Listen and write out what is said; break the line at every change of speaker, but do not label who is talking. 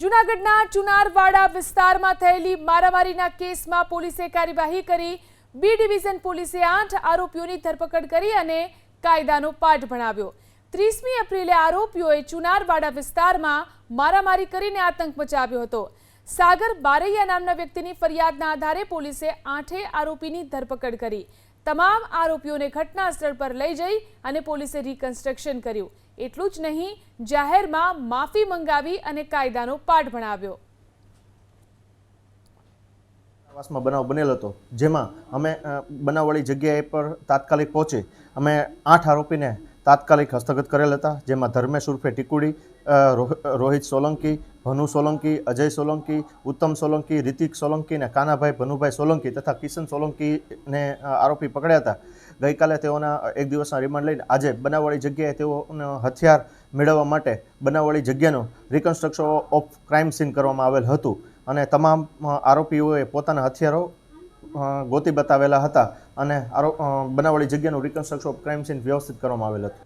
જૂનાગઢના ચુનારવાડા વિસ્તારમાં થયેલી મારામારીના કેસમાં પોલીસે કાર્યવાહી કરી. બી ડિવિઝન પોલીસે આઠ આરોપીઓની ધરપકડ કરી અને કાયદાનો પાઠ ભણાવ્યો. ત્રીસમી એપ્રિલે આરોપીઓએ ચુનારવાડા વિસ્તારમાં મારામારી કરીને આતંક મચાવ્યો હતો. સાગર બારૈયા નામના વ્યક્તિની ફરિયાદના આધારે પોલીસે આઠે આરોપીની ધરપકડ કરી. તમામ આરોપીઓને ઘટના સ્થળ પર લઈ જઈ અને પોલીસે રિકન્સ્ટ્રક્શન કર્યું. એટલું જ નહીં, જાહેરમાં માફી મંગાવી અને કાયદાનો પાઠ ભણાવ્યો.
આવાસમાં બનાવ બનેલો હતો, જેમાં અમે બનાવવાળી જગ્યાએ પર તાત્કાલિક પહોંચી અમે આઠ આરોપીને તાત્કાલિક હસ્તગત કરેલ હતા, જેમાં ધર્મેશ ઉર્ફે ટીકુડી રોહિત સોલંકી, ભનુ સોલંકી, અજય સોલંકી, ઉત્તમ સોલંકી, રિતિક સોલંકી અને કાનાભાઈ ભનુભાઈ સોલંકી તથા કિશન સોલંકીને આરોપી પકડ્યા હતા. ગઈકાલે તેઓના એક દિવસના રિમાન્ડ લઈને આજે બનાવવાળી જગ્યાએ તેઓને હથિયાર મેળવવા માટે બનાવવાળી જગ્યાનું રિકન્સ્ટ્રક્શન ઓફ ક્રાઇમ સીન કરવામાં આવેલ હતું. અને તમામ આરોપીઓએ પોતાના હથિયારો ગોતી બતાવેલા હતા અને આરો બનાવવાળી જગ્યાનું રિકન્સ્ટ્રક્શન ઓફ ક્રાઇમ સીન વ્યવસ્થિત કરવામાં આવેલ હતું.